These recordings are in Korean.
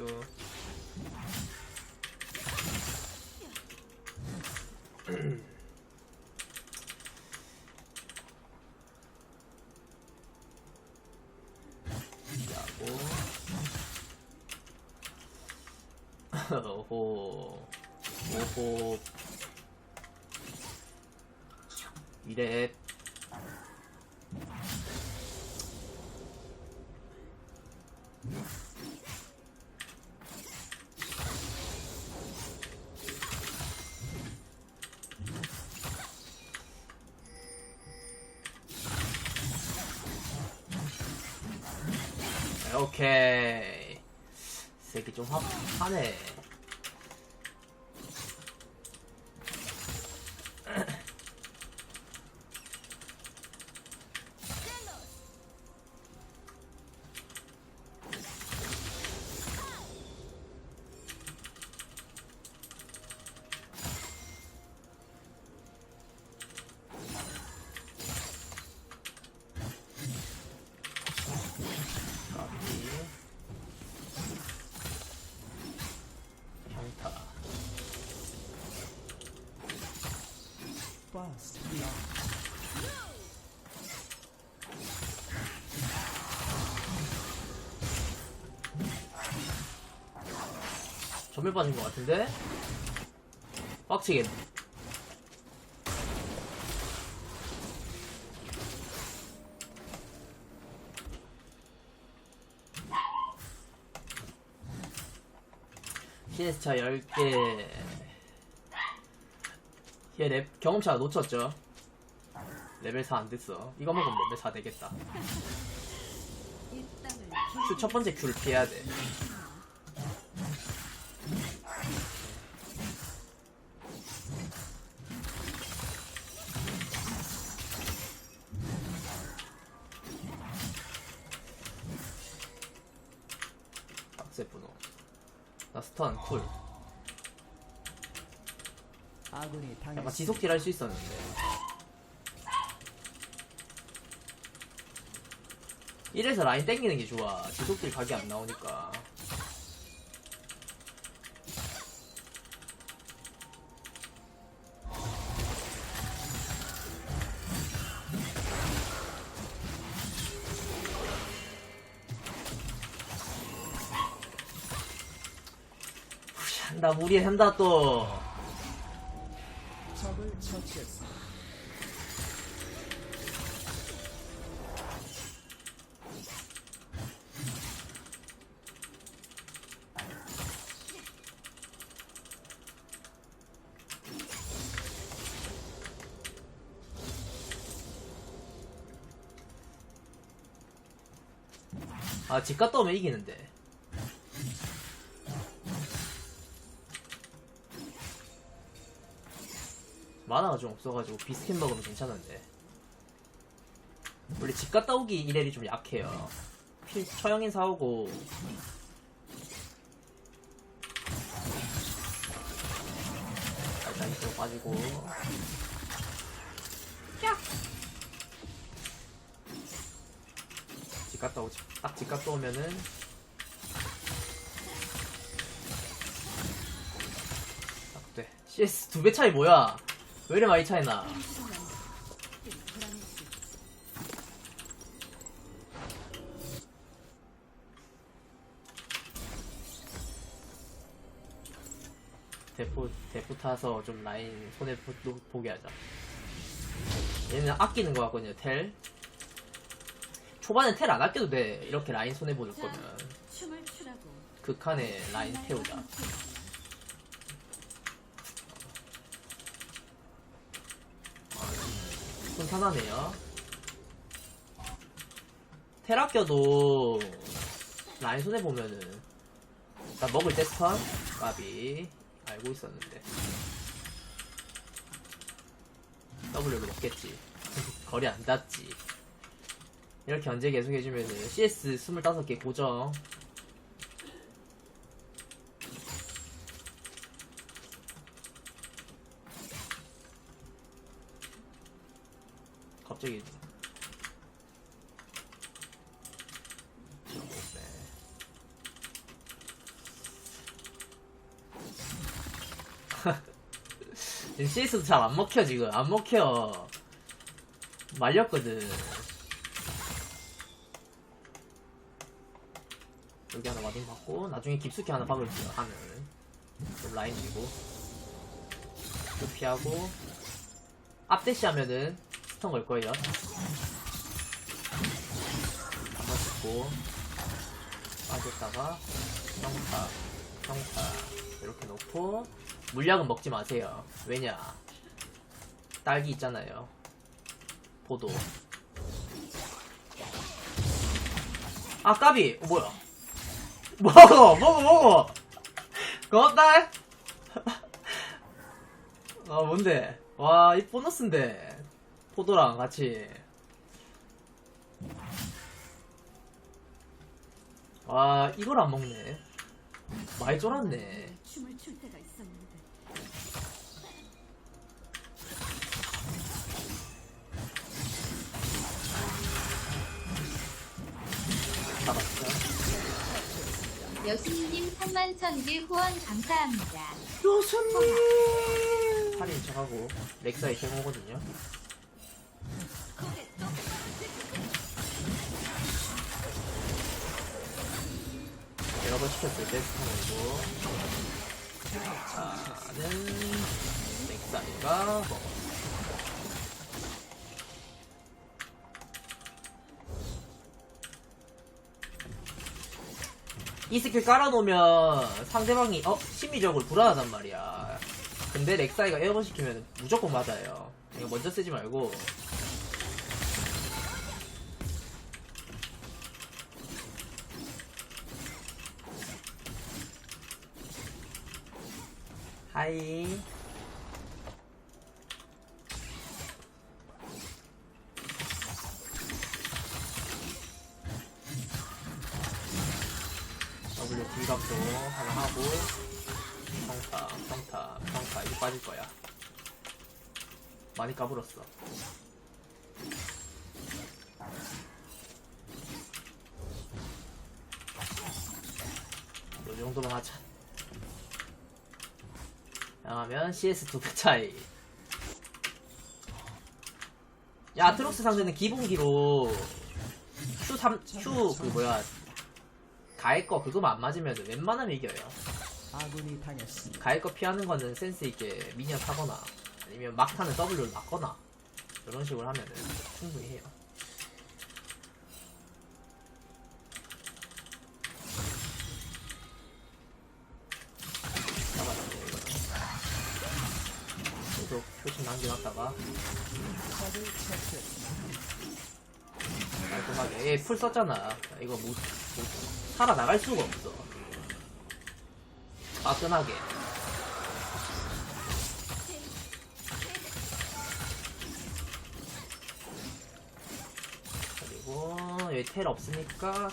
나이스 야고 오호. 오호. 이래 새끼 좀 화, 화내 전멸 빠진 것 같은데? 빡치겠네 시네스차 10개. 얘 랩, 경험치가 놓쳤죠? 레벨 4 안 됐어. 이거 먹으면 레벨 4 되겠다. 큐 첫 번째 큐를 피해야 돼 박세 분호 쿨 아군이 약간 당했습니다. 지속딜 할수 있었는데. 이래서 라인 땡기는 게 좋아. 지속딜 각이 안 나오니까 한다 무리한다 또 적을 처치했습니다. 아, 집 갔다 오면 이기는데. 만화가 좀 없어가지고 비스켓 먹으면 괜찮은데. 원래 집 갔다 오기 이래리 좀 약해요. 필, 처형인 사오고. 일단 이쪽으로 빠지고. 집 갔다 오지. 딱 집 갔다 오면은. 딱 돼. CS 두 배 차이 뭐야? 왜 이래 많이 차이 나? 대포, 대포 타서 좀 라인 손에 보, 보게 하자. 얘는 아끼는 거 같거든요, 텔. 초반에 텔 안 아껴도 돼. 이렇게 라인 손해 보줄 거면. 춤을 추라고. 극한의 라인 태우자. 손 편하네요. 텔 아껴도 라인 손해 보면은 나 먹을 때 스턴? 까비. 알고 있었는데. W로 먹겠지. 거리 안 닿지. 이렇게 언제 계속 해주면은 CS 25개 고정 갑자기. 네. 지금 CS도 잘 안 먹혀 지금. 안 먹혀. 말렸거든. 여기 하나 마딩 받고 나중에 깊숙이 하나 박을게요 하늘. 좀 라인 밀고. 또 피하고. 앞대시 하면은 스턴 걸 거예요. 한번 찍고 빠졌다가 평타 평타. 이렇게 놓고 물약은 먹지 마세요. 왜냐? 딸기 있잖아요. 포도. 아 까비! 어, 뭐야? 먹어! 먹어 먹어! 고맙다! 아 뭔데? 와 이 보너스인데 포도랑 같이. 와 이걸 안 먹네. 많이 쫄았네. 춤을 출 때가 있었는데. 잡았죠 여신님 3만 천개 후원 감사합니다. 교수님! 살인 척하고 렉사이 제공거든요 번 시켰을 때 스톤이고 자는 렉사이가 먹었어 이 스킬 깔아놓으면 상대방이 어 심리적으로 불안하단 말이야. 근데 렉사이가 에어건 시키면 무조건 맞아요. 이거 먼저 쓰지 말고 하이. W 불각도 하나 하고 평타 평타 평타 이제 빠질 거야. 많이 까불었어. 이 정도만 하자 양하면 CS 두 배 차이 야 아트록스 상대는 기본기로 Q 3 Q 그 뭐야 가해 거 그거만 안 맞으면 웬만하면 이겨요. 아군이 당했습니다. 가해 거 피하는 거는 센스 있게 미니언 타거나 아니면 막타는 W를 맞거나 이런 식으로 하면은 충분히 해요. 잡았네 이거는. 계속 표시 남겨놨다가. 깔끔하게. 얘풀 썼잖아. 이거 못, 못 살아나갈 수가 없어. 화끈하게. 그리고 여기 텔 없으니까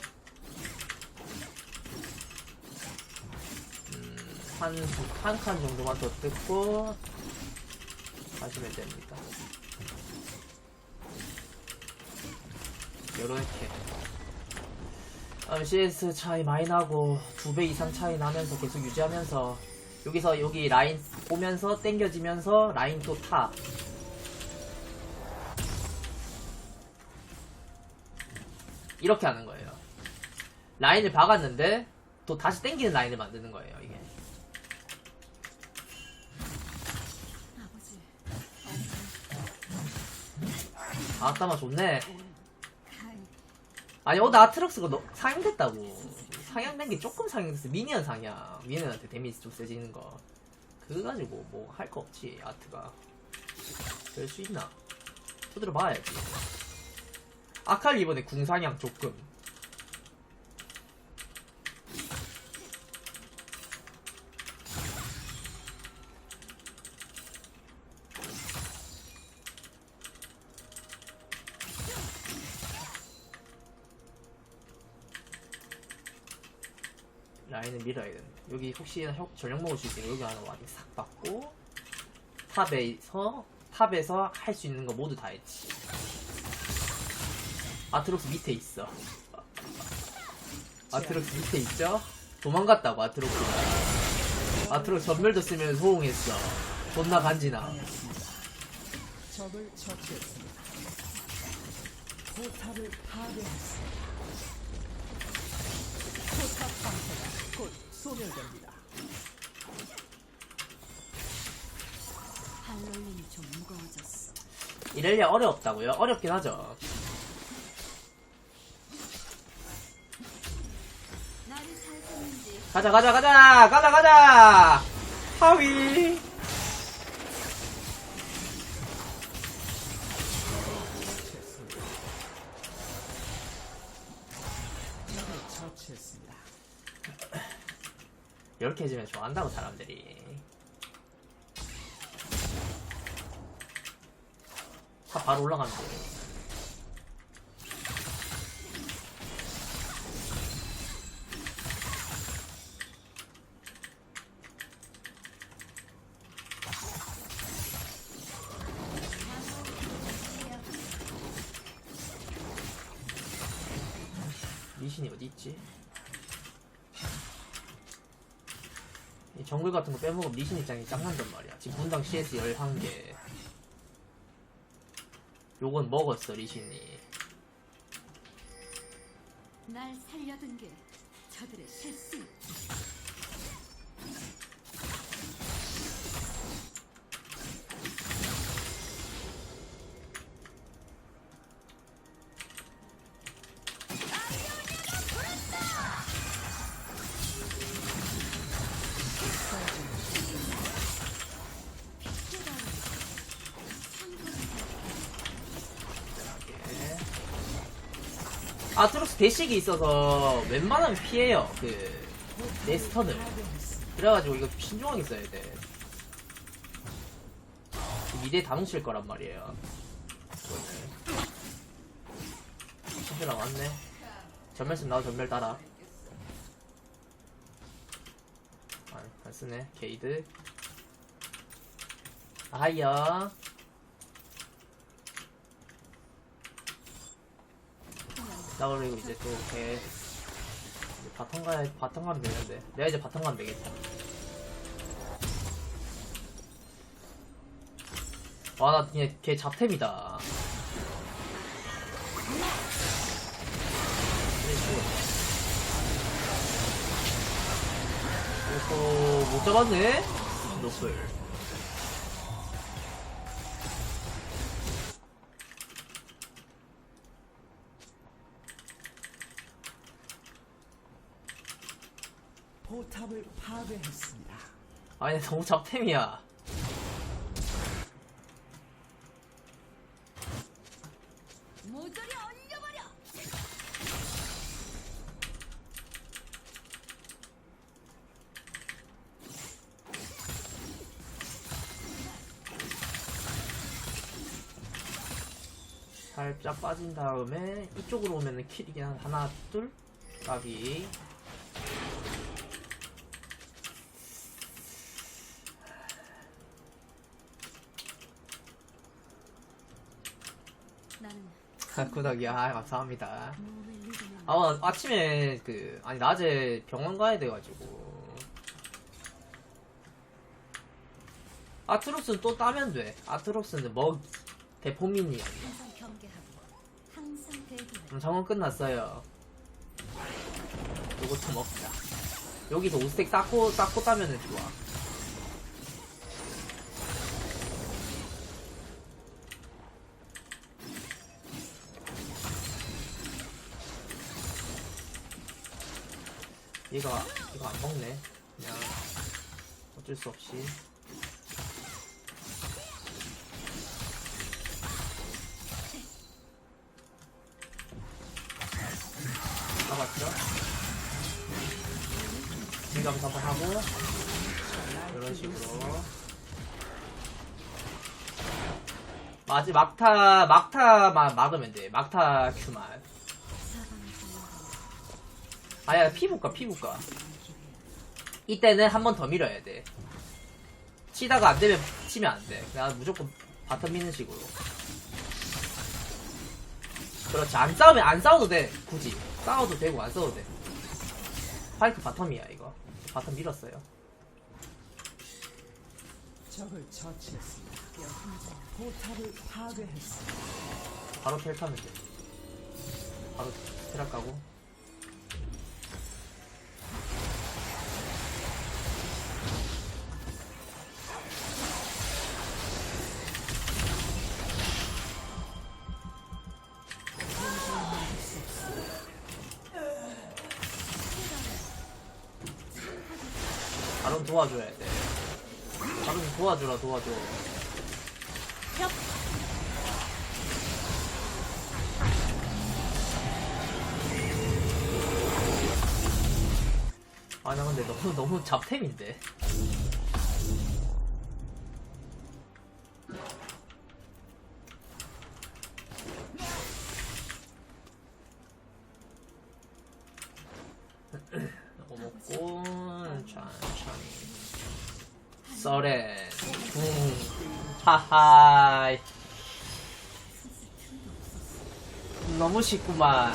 음, 한칸 정도만 더 뜯고 가시면 됩니다 요렇게 어, CS 차이 많이 나고 두 배 이상 차이 나면서 계속 유지하면서 여기서 여기 라인 보면서 땡겨지면서 라인 또 타. 이렇게 하는 거예요. 라인을 박았는데 또 다시 땡기는 라인을 만드는 거예요, 이게. 아따마 좋네. 아니 오늘 아트럭스가 너, 상향됐다고. 상향된 게 조금 상향됐어. 미니언 상향 미니언한테 데미지 좀 세지는 거. 그거 가지고 뭐 할 거 없지 아트가. 될 수 있나? 두드려 봐야지. 아칼리 이번에 궁상향 조금 라인을 밀어야 되는데 여기 혹시나 혁 전력 먹을 수 있으니까 여기 하나 와싹 받고 탑에서 탑에서 할 수 있는 거 모두 다 했지 아트록스 밑에 있어 아트록스 밑에 있죠? 도망갔다고 아트록스가 아트로 전멸도 쓰면 호응했어. 존나 간지나. 적을 처치했습니다. 포탑을 파괴했습니다. 포탑 상태가 곧 소멸됩니다. 할로윈이 좀 무거워졌어. 이렐리아 어렵다고요? 어렵긴 하죠. 가자, 가자, 가자! 가자, 가자! 하위! 처치했습니다. 처치했습니다. 이렇게 해주면 좋아한다고, 사람들이. 다 바로 올라가면 돼. 미신이 어디 있지? 이 정글 같은 거 빼먹으면 미신 입장이 짱난단 말이야. 지금 분당 CS 11개. 요건 먹었어, 리신이. 날 살려둔 게 저들의 실수. 아트로스 대식이 있어서 웬만하면 피해요. 그, 내 스턴을. 파괴했습니다. 그래가지고 이거 신중하게 써야 돼. 미래에 다 뭉칠 거란 말이에요. 신드라 왔네. 전멸 쓰면 나도 전멸 따라. 아, 안 쓰네. 게이드. 아이야. 나 그리고 이제 또걔 이제 바텀 가야 바텀 가면 되는데 내가 이제 바텀 가면 되겠다. 와나 그냥 걔 잡템이다. 오호 못 잡았네. 노플. 포탑을 파괴했습니다. 아니 너무 잡템이야. 모조리 얼려버려. 살짝 빠진 다음에 이쪽으로 오면은 킬이긴 한 하나 둘 까비 나는 구닥이 아 감사합니다. 아 아침에 그 아니 낮에 병원 가야 돼가지고. 아트로스는 또 따면 돼. 아트로스는 먹 대포민이야 항상 대기하고 그럼 정원 끝났어요. 요것도 먹자. 여기서 5스택 쌓고 쌓고 따면은 좋아 얘가 이거 안 먹네. 그냥 어쩔 수 없이. 잡았죠? 진감서 한번 하고 이런 식으로. 마지 막타 막타만 막으면 돼. 막타 큐만 아야 피부과 피부과. 이때는 한 번 더 밀어야 돼. 치다가 안 되면 치면 안돼. 나 무조건 바텀 미는 식으로. 그렇지. 안 싸우면 안 싸워도 돼 굳이. 싸워도 되고 안 싸워도 돼. 파이크 바텀이야 이거. 바텀 밀었어요. 적을 처치했습니다. 포탑을 파괴했습니다. 바로 텔 타면 돼. 바로 테라 까고. 바로 도와줘야 돼. 바로 좀 도와주라 도와줘. 아, 나 근데 너무, 너무 잡템인데. 이거 먹고, 천천히. 썰에, 붕, 하하. 너무 쉽구만.